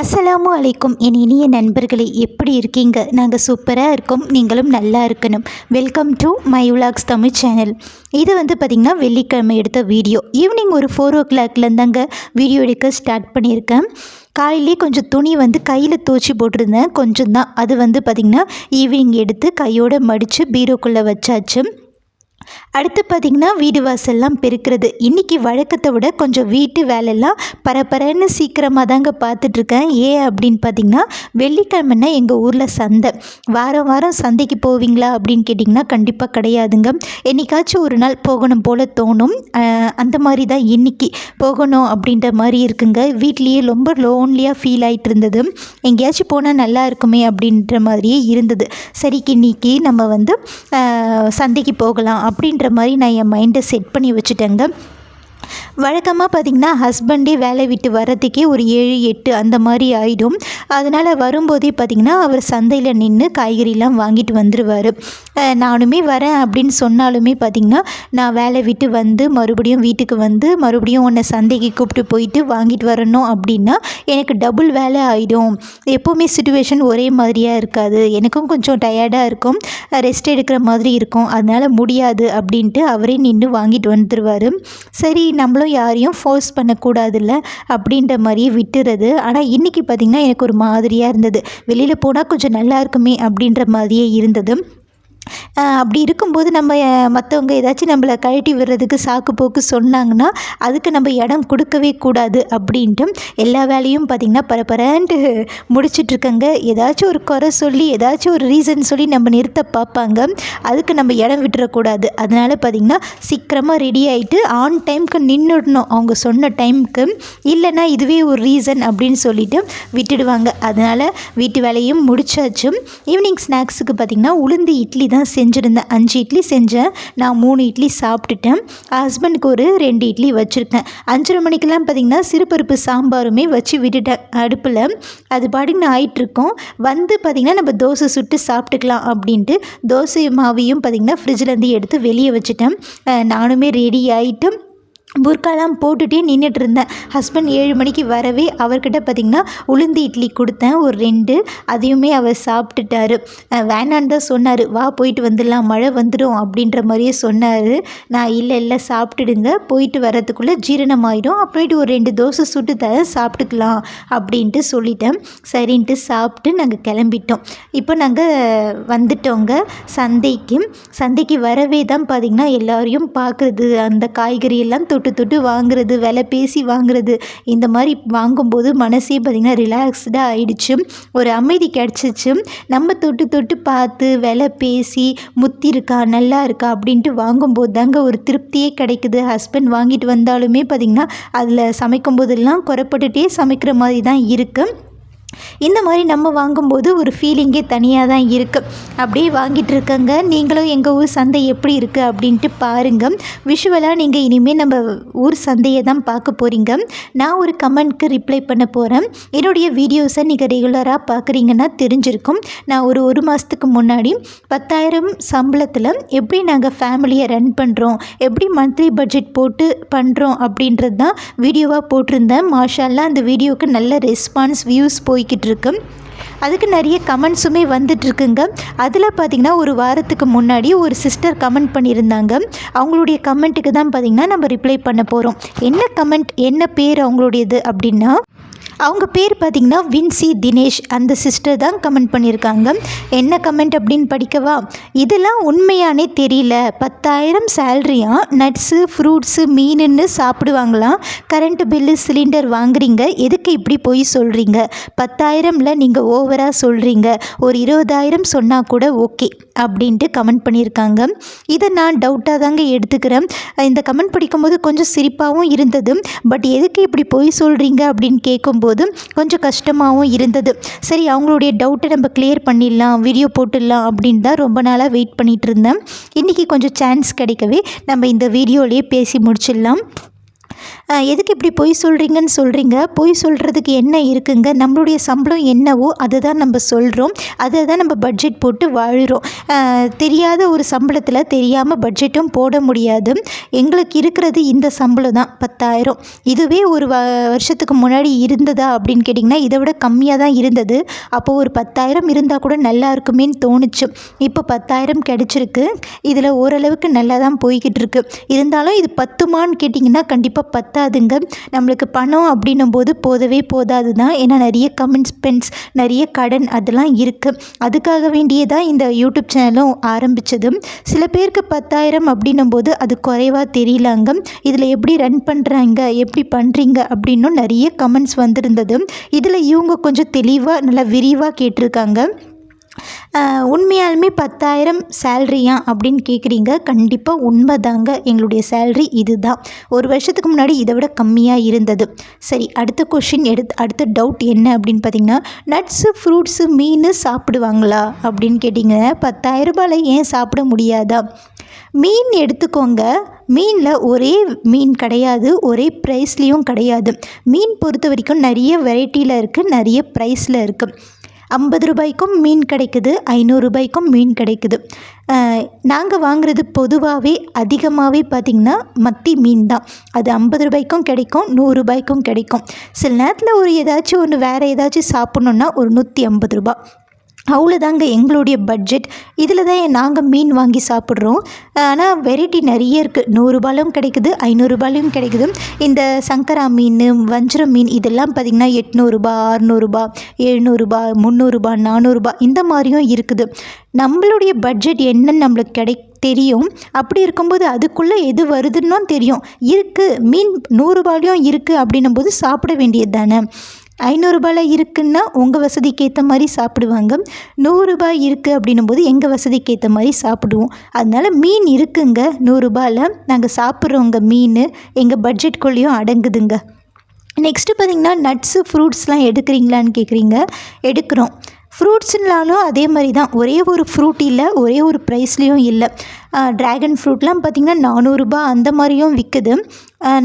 அஸ்ஸலாமு அலைக்கும். என் இனிய நண்பர்களே எப்படி இருக்கீங்க? நாங்கள் சூப்பராக இருக்கோம். நீங்களும் நல்லா இருக்கணும். Welcome to my vlogs Tamil channel இது வந்து பார்த்திங்கன்னா வெள்ளிக்கிழமை எடுத்த வீடியோ. ஈவினிங் ஒரு ஃபோர் ஓ கிளாக்லேருந்தாங்க வீடியோ எடுக்க ஸ்டார்ட் பண்ணியிருக்கேன். காலையிலே கொஞ்சம் துணி வந்து கையில் தோச்சி போட்டிருந்தேன். கொஞ்சம் தான் அது வந்து பார்த்திங்கன்னா ஈவினிங் எடுத்து கையோடு மடித்து பீரோக்குள்ளே வச்சாச்சு. அடுத்து பார்த்திங்கன்னா வீடு வாசல்லாம் பெருக்கிறது. இன்றைக்கி வழக்கத்தை விட கொஞ்சம் வீட்டு வேலையெல்லாம் பரபரன்னு சீக்கிரமாக தாங்க பார்த்துட்ருக்கேன். ஏன் அப்படின்னு பார்த்திங்கன்னா வெள்ளிக்கிழமைனா எங்கள் ஊரில் சந்தை. வாரம் வாரம் சந்தைக்கு போவீங்களா அப்படின்னு கேட்டிங்கன்னா கண்டிப்பாக கிடையாதுங்க. என்னைக்காச்சும் ஒரு நாள் போகணும் போல் தோணும். அந்த மாதிரி தான் இன்றைக்கி போகணும் அப்படின்ற மாதிரி இருக்குங்க. வீட்லேயே ரொம்ப லோன்லியாக ஃபீல் ஆகிட்டு இருந்தது எங்கேயாச்சும் போனால் நல்லா இருக்குமே அப்படின்ற மாதிரியே இருந்தது. சரிக்கு இன்னைக்கு நம்ம வந்து சந்தைக்கு போகலாம் அப்படின்ற மாதிரி நான் என் மைண்டை செட் பண்ணி வச்சுட்டேங்க. வழக்கமாக பார்த்திங்கன்னா ஹஸ்பண்டே வேலை விட்டு வர்றதுக்கே ஒரு ஏழு எட்டு அந்த மாதிரி ஆகிடும் அதனால் வரும்போதே பார்த்திங்கன்னா அவர் சந்தையில் நின்று காய்கறிலாம் வாங்கிட்டு வந்துடுவார் நானுமே வரேன் அப்படின்னு சொன்னாலுமே பார்த்திங்கன்னா நான் வேலை விட்டு வந்து மறுபடியும் வீட்டுக்கு வந்து மறுபடியும் உன்னை சந்தைக்கு கூப்பிட்டு போயிட்டு வாங்கிட்டு வரணும் அப்படின்னா எனக்கு டபுள் வேலை ஆகிடும் எப்போவுமே சுச்சுவேஷன் ஒரே மாதிரியாக இருக்காது. எனக்கும் கொஞ்சம் டயர்டாக இருக்கும். ரெஸ்ட் எடுக்கிற மாதிரி இருக்கும். அதனால் முடியாது அப்படின்ட்டு அவரே நின்று வாங்கிட்டு வந்துடுவார் சரி நம்மளும் யாரையும் ஃபோர்ஸ் பண்ணக்கூடாதுல்ல அப்படின்ற மாதிரியே விட்டுறது. ஆனால் இன்றைக்கி பார்த்திங்கன்னா எனக்கு ஒரு மாதிரியாக இருந்தது. வெளியில் போனால் கொஞ்சம் நல்லா இருக்குமே அப்படின்ற மாதிரியே இருந்தது. அப்படி இருக்கும்போது நம்ம மற்றவங்க ஏதாச்சும் நம்மளை கழட்டி விடுறதுக்கு சாக்கு போக்கு சொன்னாங்கன்னா அதுக்கு நம்ம இடம் கொடுக்கவே கூடாது அப்படின்ட்டு எல்லா வேலையும் பார்த்திங்கன்னா பரபரன்ட்டு முடிச்சிட்ருக்கங்க. ஏதாச்சும் ஒரு குறை சொல்லி ஏதாச்சும் ஒரு ரீசன் சொல்லி நம்ம நிறுத்த பார்ப்பாங்க. அதுக்கு நம்ம இடம் விட்டுறக்கூடாது. அதனால் பார்த்திங்கன்னா சீக்கிரமாக ரெடி ஆகிட்டு ஆன் டைம்க்கு நின்றுடணும் அவங்க சொன்ன டைமுக்கு இல்லைன்னா இதுவே ஒரு ரீசன் அப்படின்னு சொல்லிட்டு விட்டுடுவாங்க. அதனால் வீட்டு வேலையும் முடிச்சாச்சும் ஈவினிங் ஸ்நாக்ஸுக்கு பார்த்திங்கன்னா உளுந்து இட்லி தான் செஞ்சுருந்தேன் அஞ்சு இட்லி செஞ்சேன். நான் மூணு இட்லி சாப்பிட்டுட்டேன். ஹஸ்பண்டுக்கு ஒரு ரெண்டு இட்லி வச்சுருக்கேன். அஞ்சரை மணிக்கெல்லாம் பார்த்திங்கன்னா சிறுபருப்பு சாம்பாருமே வச்சு விட்டுட்டேன் அடுப்பில். அது பாட்டுக்கு ஆயிட்டுருக்கோம். வந்து பார்த்திங்கன்னா நம்ம தோசை சுட்டு சாப்பிட்டுக்கலாம் அப்படின்ட்டு தோசை மாவையும் பார்த்திங்கன்னா ஃப்ரிட்ஜிலேருந்து எடுத்து வெளியே வச்சுட்டேன். நானுமே ரெடி ஆகிட்டு புர்காலாம் போட்டுகிட்டே நின்றுட்டு இருந்தேன் ஹஸ்பண்ட் ஏழு மணிக்கு வரவே அவர்கிட்ட பார்த்திங்கன்னா உளுந்து இட்லி கொடுத்தேன் ஒரு ரெண்டு. அதையுமே அவர் சாப்பிட்டுட்டாரு. வேணான்னு தான் சொன்னார். வா போயிட்டு வந்துடலாம் மழை வந்துடும் அப்படின்ற மாதிரியே சொன்னார். நான் இல்லை இல்லை சாப்பிட்டுடுங்க. போயிட்டு வரதுக்குள்ளே ஜீரணமாயிடும். அப்புறமேட்டு ஒரு ரெண்டு தோசை சுட்டு தர சாப்பிட்டுக்கலாம் அப்படின்ட்டு சொல்லிட்டேன். சரின்ட்டு சாப்பிட்டு நாங்கள் கிளம்பிட்டோம். இப்போ நாங்கள் வந்துட்டோங்க. சந்தைக்கு. சந்தைக்கு வரவே தான் பார்த்திங்கன்னா எல்லோரையும் பார்க்குறது அந்த காய்கறி எல்லாம் தொட்டு தொட்டு வாங்குறது விலை பேசி வாங்குறது இந்த மாதிரி வாங்கும்போது மனசே பார்த்திங்கன்னா ரிலாக்ஸ்டாக ஆயிடுச்சு. ஒரு அமைதி கிடச்சிச்சு. நம்ம தொட்டு தொட்டு பார்த்து விலை பேசி முத்தி இருக்கா நல்லா இருக்கா அப்படின்ட்டு வாங்கும்போது தாங்க ஒரு திருப்தியே கிடைக்குது. ஹஸ்பண்ட் வாங்கிட்டு வந்தாலுமே பார்த்திங்கன்னா அதில் சமைக்கும் போதெல்லாம் குறைப்பட்டுட்டே சமைக்கிற மாதிரி தான் இருக்குது இந்த மாதிரி நம்ம வாங்கும்போது ஒரு ஃபீலிங்கே தனியாக தான் இருக்குது அப்படியே வாங்கிட்டு இருக்கங்க. நீங்களும் எங்கள் ஊர் சந்தை எப்படி இருக்குது அப்படின்ட்டு பாருங்கள் விஷுவலாக நீங்கள் இனிமேல் நம்ம ஊர் சந்தையை தான் பார்க்க போகிறீங்க நான் ஒரு கமெண்ட்க்கு ரிப்ளை பண்ண போகிறேன் என்னுடைய வீடியோஸை நீங்கள் ரெகுலராக பார்க்குறீங்கன்னா தெரிஞ்சிருக்கும். நான் ஒரு ஒரு மாதத்துக்கு முன்னாடி பத்தாயிரம் சம்பளத்தில் எப்படி நாங்கள் ஃபேமிலியை ரன் பண்ணுறோம் எப்படி மந்த்லி பட்ஜெட் போட்டு பண்ணுறோம் அப்படின்றது தான் வீடியோவாக போட்டிருந்தேன். மாஷால்லாம் அந்த வீடியோவுக்கு நல்ல ரெஸ்பான்ஸ் வியூஸ் போய் போய்கிட்டு இருக்கு அதுக்கு நிறைய கமெண்ட்ஸுமே வந்துட்டுருக்குங்க. அதில் பார்த்திங்கன்னா ஒரு வாரத்துக்கு முன்னாடி ஒரு சிஸ்டர் கமெண்ட் பண்ணியிருந்தாங்க. அவங்களுடைய கமெண்ட்டுக்கு தான் பார்த்திங்கன்னா நம்ம ரிப்ளை பண்ண போகிறோம். என்ன கமெண்ட் என்ன பேர் அவங்களுடையது அப்படின்னா அவங்க பேர் பார்த்திங்கன்னா வின்சி தினேஷ். அந்த சிஸ்டர் தான் கமெண்ட் பண்ணியிருக்காங்க. என்ன கமெண்ட் அப்படின்னு படிக்கவா? இதெல்லாம் உண்மையானே தெரியல. பத்தாயிரம் சேல்ரியாக நட்ஸு ஃப்ரூட்ஸு மீனுன்னு சாப்பிடுவாங்களாம் கரண்ட் பில்லு சிலிண்டர் வாங்குறீங்க. எதுக்கு இப்படி போய் சொல்கிறீங்க பத்தாயிரமில் நீங்கள் ஓவராக சொல்கிறீங்க ஒரு இருபதாயிரம் சொன்னால் கூட ஓகே அப்படின்ட்டு கமெண்ட் பண்ணியிருக்காங்க. இதை நான் டவுட்டாக தாங்க எடுத்துக்கிறேன். இந்த கமெண்ட் படிக்கும்போது கொஞ்சம் சிரிப்பாகவும் இருந்தது. பட் எதுக்கு இப்படி போய் சொல்கிறீங்க அப்படின்னு கேட்கும்போது கொஞ்சம் கஷ்டமாகவும் இருந்தது. சரி அவங்களுடைய டவுட்டை நம்ம கிளியர் பண்ணிடலாம் வீடியோ போட்டுடலாம் அப்படின்னு தான் ரொம்ப நாளாக வெயிட் பண்ணிகிட்டு இருந்தேன். இன்றைக்கி கொஞ்சம் சான்ஸ் கிடைக்கவே நம்ம இந்த வீடியோலேயே பேசி முடிச்சிடலாம். எதுக்கு இப்படி பொய் சொல்கிறீங்கன்னு சொல்கிறீங்க பொய் சொல்கிறதுக்கு என்ன இருக்குங்க? நம்மளுடைய சம்பளம் என்னவோ அதை தான் நம்ம சொல்கிறோம் அதை தான் நம்ம பட்ஜெட் போட்டு வாழ்கிறோம் தெரியாத ஒரு சம்பளத்தில் தெரியாமல் பட்ஜெட்டும் போட முடியாது. எங்களுக்கு இருக்கிறது இந்த சம்பளம் தான் பத்தாயிரம். இதுவே ஒரு வ வருஷத்துக்கு முன்னாடி இருந்ததா அப்படின்னு கேட்டிங்கன்னா இதை விட கம்மியாக தான் இருந்தது. அப்போது ஒரு பத்தாயிரம் இருந்தால் கூட நல்லா இருக்குமேன்னு தோணுச்சு. இப்போ பத்தாயிரம் கிடச்சிருக்கு. இதில் ஓரளவுக்கு நல்லா தான் போய்கிட்டு இருக்கு. இருந்தாலும் இது பத்துமான்னு கேட்டிங்கன்னா கண்டிப்பாக பத்தாதுங்க நம்மளுக்கு பணம் அப்படின்னும் போது போதவே போதாது தான் ஏன்னா நிறைய கமிட்மெண்ட்ஸ் நிறைய கடன் அதெல்லாம் இருக்குது அதுக்காக வேண்டியதான் இந்த யூடியூப் சேனலும் ஆரம்பித்தது சில பேருக்கு பத்தாயிரம் அப்படின்னும் போது அது குறைவாக தெரியலாங்க. இதில் எப்படி ரன் பண்ணுறாங்க எப்படி பண்ணுறீங்க அப்படின்னும் நிறைய கமெண்ட்ஸ் வந்திருந்தது. இதில் இவங்க கொஞ்சம் தெளிவாக நல்லா விரிவாக கேட்டிருக்காங்க. உண்மையாலுமே பத்தாயிரம் சேல்ரியா அப்படின்னு கேட்குறீங்க கண்டிப்பாக உண்மை தாங்க எங்களுடைய சேல்ரி இதுதான். ஒரு வருஷத்துக்கு முன்னாடி இதை விட கம்மியாக இருந்தது. சரி அடுத்த கொஷின் எடுத்து அடுத்த டவுட் என்ன அப்படின்னு பார்த்தீங்கன்னா நட்ஸு ஃப்ரூட்ஸு மீன் சாப்பிடுவாங்களா அப்படின்னு கேட்டிங்க. பத்தாயிரம் ரூபாயில் ஏன் சாப்பிட முடியாதா? மீன் எடுத்துக்கோங்க. மீனில் ஒரே மீன் கிடையாது. ஒரே ப்ரைஸ்லேயும் கிடையாது. மீன் பொறுத்த வரைக்கும் நிறைய வெரைட்டியில் இருக்குது நிறைய ப்ரைஸில் இருக்குது ஐம்பது ரூபாய்க்கும் மீன் கிடைக்குது ஐநூறு ரூபாய்க்கும் மீன் கிடைக்குது. நாங்கள் வாங்குறது பொதுவாகவே அதிகமாகவே பார்த்திங்கன்னா மத்தி மீன் தான். அது ஐம்பது ரூபாய்க்கும் கிடைக்கும் நூறு ரூபாய்க்கும் கிடைக்கும். சில நேரத்தில் ஒரு ஏதாச்சும் ஒன்று வேறு ஏதாச்சும் சாப்பிட்ணுன்னா ஒரு நூற்றி ஐம்பது ரூபா. அவ்வளோதாங்க எங்களுடைய பட்ஜெட் இதில் தான் நாங்கள் மீன் வாங்கி சாப்பிட்றோம். ஆனால் வெரைட்டி நிறைய இருக்குது நூறுரூபாலும் கிடைக்குது ஐநூறுரூபாலையும் கிடைக்குது. இந்த சங்கரா மீன் வஞ்சரம் மீன் இதெல்லாம் பார்த்திங்கன்னா எட்நூறுபா அறநூறுபா எழுநூறுபா முந்நூறுபா நானூறுரூபா இந்த மாதிரியும் இருக்குது. நம்மளுடைய பட்ஜெட் என்னன்னு நம்மளுக்கு கிடை தெரியும். அப்படி இருக்கும்போது அதுக்குள்ளே எது வருதுன்னு தெரியும். இருக்குது மீன் நூறுரூபாலையும் இருக்குது அப்படின்னும் போது சாப்பிட வேண்டியது தானே. ஐநூறுரூபாயில் இருக்குன்னா உங்கள் வசதிக்கு ஏற்ற மாதிரி சாப்பிடுவாங்க. நூறுரூபா இருக்குது அப்படின்னும் போது எங்கள் வசதிக்கு ஏற்ற மாதிரி சாப்பிடுவோம். அதனால் மீன் இருக்குங்க நூறுரூபாயில் நாங்கள் சாப்பிட்றோங்க மீன். எங்கள் பட்ஜெட்குள்ளேயும் அடங்குதுங்க. நெக்ஸ்ட்டு பார்த்திங்கன்னா நட்ஸு ஃப்ரூட்ஸ்லாம் எடுக்கிறீங்களான்னு கேட்குறீங்க. எடுக்கிறோம். ஃப்ரூட்ஸ்னாலும் அதே மாதிரி தான். ஒரே ஒரு ஃப்ரூட் இல்லை ஒரே ஒரு ப்ரைஸ்லேயும் இல்லை. ட்ராகன் ஃப்ரூட்லாம் பார்த்திங்கன்னா நானூறுரூபா அந்த மாதிரியும் விற்குது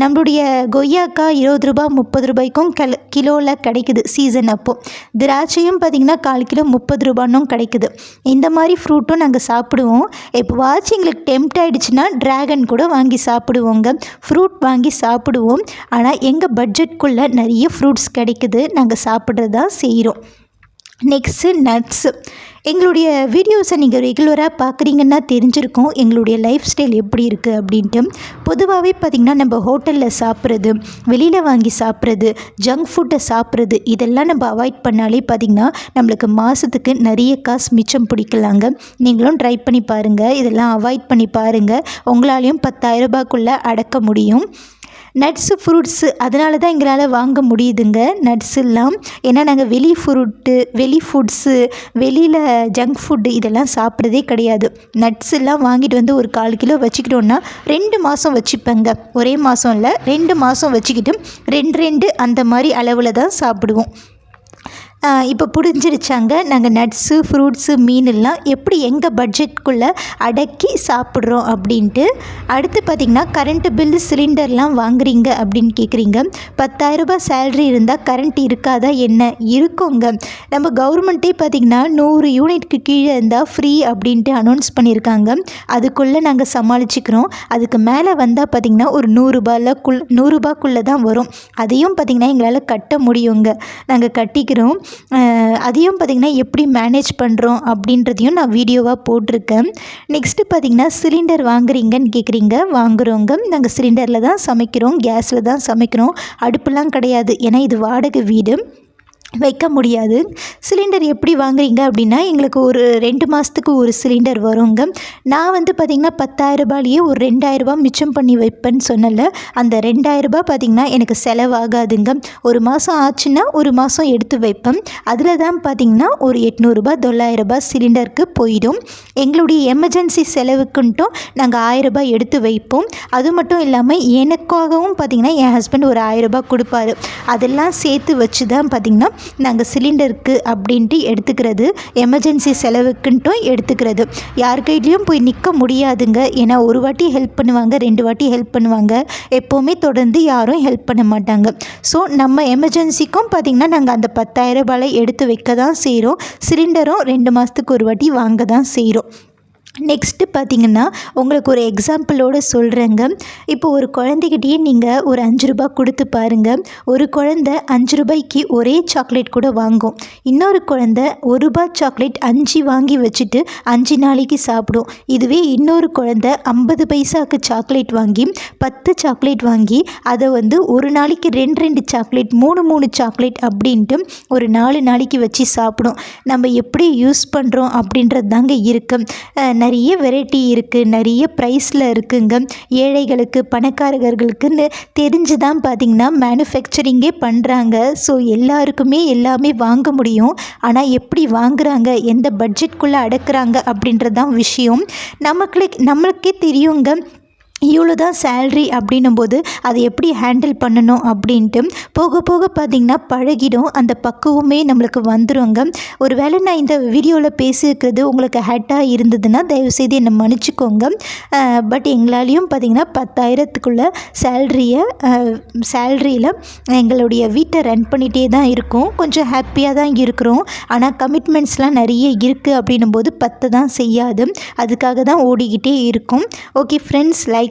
நம்மளுடைய கொய்யாக்கா இருபது ரூபா முப்பது ரூபாய்க்கும் கல் கிலோவில் கிடைக்குது சீசன் அப்போது திராட்சையும் பார்த்திங்கன்னா கால் கிலோ முப்பது ரூபான்னும் கிடைக்குது. இந்த மாதிரி ஃப்ரூட்டும் நாங்கள் சாப்பிடுவோம். இப்போ வாட்ச் எங்களுக்கு டெம்ட் ஆகிடுச்சுன்னா ட்ராகன் கூட வாங்கி சாப்பிடுவோங்க. ஃப்ரூட் வாங்கி சாப்பிடுவோம். ஆனால் எங்கள் பட்ஜெட்குள்ளே நிறைய ஃப்ரூட்ஸ் கிடைக்குது. நாங்கள் சாப்பிட்றது தான் செய்கிறோம் நெக்ஸ்ட்டு நட்ஸு எங்களுடைய வீடியோஸை நீங்கள் ரெகுலராக பார்க்குறீங்கன்னா தெரிஞ்சிருக்கும் எங்களுடைய லைஃப் ஸ்டைல் எப்படி இருக்குது அப்படின்ட்டு. பொதுவாகவே பார்த்திங்கன்னா நம்ம ஹோட்டலில் சாப்பிட்றது வெளியில் வாங்கி சாப்பிட்றது ஜங்க் ஃபுட்டை சாப்பிட்றது இதெல்லாம் நம்ம அவாய்ட் பண்ணாலே பார்த்திங்கன்னா நம்மளுக்கு மாதத்துக்கு நிறைய காசு மிச்சம் பிடிக்கலாங்க. நீங்களும் ட்ரை பண்ணி பாருங்கள் இதெல்லாம் அவாய்ட் பண்ணி பாருங்கள் உங்களாலையும் பத்தாயிரம் ரூபாய்க்குள்ளே அடக்க முடியும். நட்ஸு ஃப்ரூட்ஸு அதனால தான் எங்களால் வாங்க முடியுதுங்க. நட்ஸ் எல்லாம் ஏன்னா நாங்கள் வெளி ஃப்ரூட்டு வெளி ஃபுட்ஸு வெளியில் ஜங்க் ஃபுட்டு இதெல்லாம் சாப்பிட்றதே கிடையாது. நட்ஸ் எல்லாம் வாங்கிட்டு வந்து ஒரு கால் கிலோ வச்சுக்கிட்டோன்னா ரெண்டு மாதம் வச்சுப்பேங்க. ஒரே மாதம் இல்லை ரெண்டு மாதம் வச்சுக்கிட்டு ரெண்டு ரெண்டு அந்த மாதிரி அளவில் தான் சாப்பிடுவோம். இப்போ புரிஞ்சிருச்சாங்க நாங்கள் நட்ஸு ஃப்ரூட்ஸு மீனெல்லாம் எப்படி எங்கள் பட்ஜெட்குள்ளே அடக்கி சாப்பிட்றோம் அப்படின்ட்டு. அடுத்து பார்த்திங்கன்னா கரண்ட்டு பில்லு சிலிண்டர்லாம் வாங்குறீங்க அப்படின்னு கேட்குறீங்க பத்தாயிரரூபா சேல்ரி இருந்தால் கரண்ட் இருக்காதா என்ன? இருக்குங்க. நம்ம கவர்மெண்ட்டே பார்த்திங்கன்னா நூறு யூனிட்க்கு கீழே இருந்தால் ஃப்ரீ அப்படின்ட்டு அனௌன்ஸ் பண்ணியிருக்காங்க அதுக்குள்ளே நாங்கள் சமாளிச்சுக்கிறோம். அதுக்கு மேலே வந்தால் பார்த்திங்கன்னா ஒரு நூறுரூபாலக்குள் நூறுரூபாக்குள்ளே தான் வரும். அதையும் பார்த்திங்கன்னா எங்களால் கட்ட முடியுங்க. நாங்கள் கட்டிக்கிறோம். அதையும் பார்த்திங்கன்னா எப்படி மேனேஜ் பண்ணுறோம் அப்படின்றதையும் நான் வீடியோவாக போட்டிருக்கேன். நெக்ஸ்ட்டு பார்த்திங்கன்னா சிலிண்டர் வாங்குறீங்கன்னு கேட்குறீங்க வாங்குகிறோங்க நாங்கள் சிலிண்டரில் தான் சமைக்கிறோம் கேஸில் தான் சமைக்கிறோம். அடுப்புலாம் கிடையாது. ஏன்னா இது வாடகை வீடு. வைக்க முடியாது. சிலிண்டர் எப்படி வாங்குறீங்க அப்படின்னா எங்களுக்கு ஒரு ரெண்டு மாதத்துக்கு ஒரு சிலிண்டர் வருங்க. நான் வந்து பார்த்திங்கன்னா பத்தாயிரரூபாலேயே ஒரு ரெண்டாயிரரூபா மிச்சம் பண்ணி வைப்பேன்னு சொன்னல அந்த ரெண்டாயிரரூபா பார்த்திங்கன்னா எனக்கு செலவாகாதுங்க. ஒரு மாதம் ஆச்சுன்னா ஒரு மாதம் எடுத்து வைப்பேன். அதில் தான் பார்த்திங்கன்னா ஒரு எட்நூறுபா தொள்ளாயிரரூபா சிலிண்டருக்கு போயிடும். எங்களுடைய எமர்ஜென்சி செலவுக்குன்ட்டும் நாங்கள் ஆயிரரூபா எடுத்து வைப்போம். அது மட்டும் இல்லாமல் எனக்காகவும் பார்த்திங்கன்னா என் ஹஸ்பண்ட் ஒரு ஆயிரரூபா கொடுப்பாரு. அதெல்லாம் சேர்த்து வச்சு தான் பார்த்திங்கன்னா நாங்கள் சிலிண்டருக்கு அப்படின்ட்டு எடுத்துக்கிறது எமர்ஜென்சி செலவுக்குன்ட்டும் எடுத்துக்கிறது. யார் கைட்லேயும் போய் நிற்க முடியாதுங்க. ஏன்னா ஒரு வாட்டி ஹெல்ப் பண்ணுவாங்க ரெண்டு வாட்டி ஹெல்ப் பண்ணுவாங்க. எப்போவுமே தொடர்ந்து யாரும் ஹெல்ப் பண்ண மாட்டாங்க. ஸோ நம்ம எமர்ஜென்சிக்கும் பார்த்திங்கன்னா நாங்கள் அந்த பத்தாயிரம் ரூபாயில் எடுத்து வைக்க தான் செய்கிறோம் சிலிண்டரும் ரெண்டு மாதத்துக்கு ஒரு வாட்டி வாங்க தான் செய்கிறோம் நெக்ஸ்ட்டு பார்த்தீங்கன்னா உங்களுக்கு ஒரு எக்ஸாம்பிளோடு சொல்கிறேங்க இப்போ ஒரு குழந்தைகிட்டயே நீங்கள் ஒரு அஞ்சு ரூபா கொடுத்து பாருங்கள் ஒரு குழந்த அஞ்சு ரூபாய்க்கு ஒரே சாக்லேட் கூட வாங்கும். இன்னொரு குழந்த ஒரு ரூபா சாக்லேட் அஞ்சு வாங்கி வச்சுட்டு அஞ்சு நாளைக்கு சாப்பிடும். இதுவே இன்னொரு குழந்த ஐம்பது பைசாவுக்கு சாக்லேட் வாங்கி பத்து சாக்லேட் வாங்கி அதை வந்து ஒரு நாளைக்கு ரெண்டு ரெண்டு சாக்லேட் மூணு மூணு சாக்லேட் அப்படின்ட்டு ஒரு நாலு நாளைக்கு வச்சு சாப்பிடும். நம்ம எப்படி யூஸ் பண்ணுறோம் அப்படின்றது தாங்க இருக்குது நிறைய வெரைட்டி இருக்குது நிறைய ப்ரைஸில் இருக்குங்க. ஏழைகளுக்கு பணக்காரர்களுக்குன்னு தெரிஞ்சு தான் பார்த்திங்கன்னா மேனுஃபேக்சரிங்கே பண்ணுறாங்க ஸோ எல்லாருக்குமே எல்லாமே வாங்க முடியும். ஆனால் எப்படி வாங்குறாங்க எந்த பட்ஜெட்குள்ளே அடக்குறாங்க அப்படின்றது தான் விஷயம். நமக்கு நம்மளுக்கே தெரியுங்க இவ்வளோ தான் சேல்ரி அப்படின்னும் போது அதை எப்படி ஹேண்டில் பண்ணணும் அப்படின்ட்டு போக போக பார்த்திங்கன்னா பழகிடும். அந்த பக்குவமே நம்மளுக்கு வந்துடுங்க ஒரு வேளை நான் இந்த வீடியோவில் பேசியிருக்கிறது உங்களுக்கு ஹேட்டாக இருந்ததுன்னா தயவுசெய்து என்னை மன்னிச்சிக்கோங்க. பட் எங்களாலேயும் பார்த்திங்கன்னா பத்தாயிரத்துக்குள்ளே சேல்ரியை சேல்ரியில் எங்களுடைய வீட்டை ரன் பண்ணிகிட்டே தான் இருக்கோம். கொஞ்சம் ஹாப்பியாக தான் இருக்கிறோம். ஆனால் கமிட்மெண்ட்ஸ்லாம் நிறைய இருக்குது அப்படின்னும் போது பத்து தான் செய்யாது. அதுக்காக தான் ஓடிக்கிட்டே இருக்கும். Okay friends like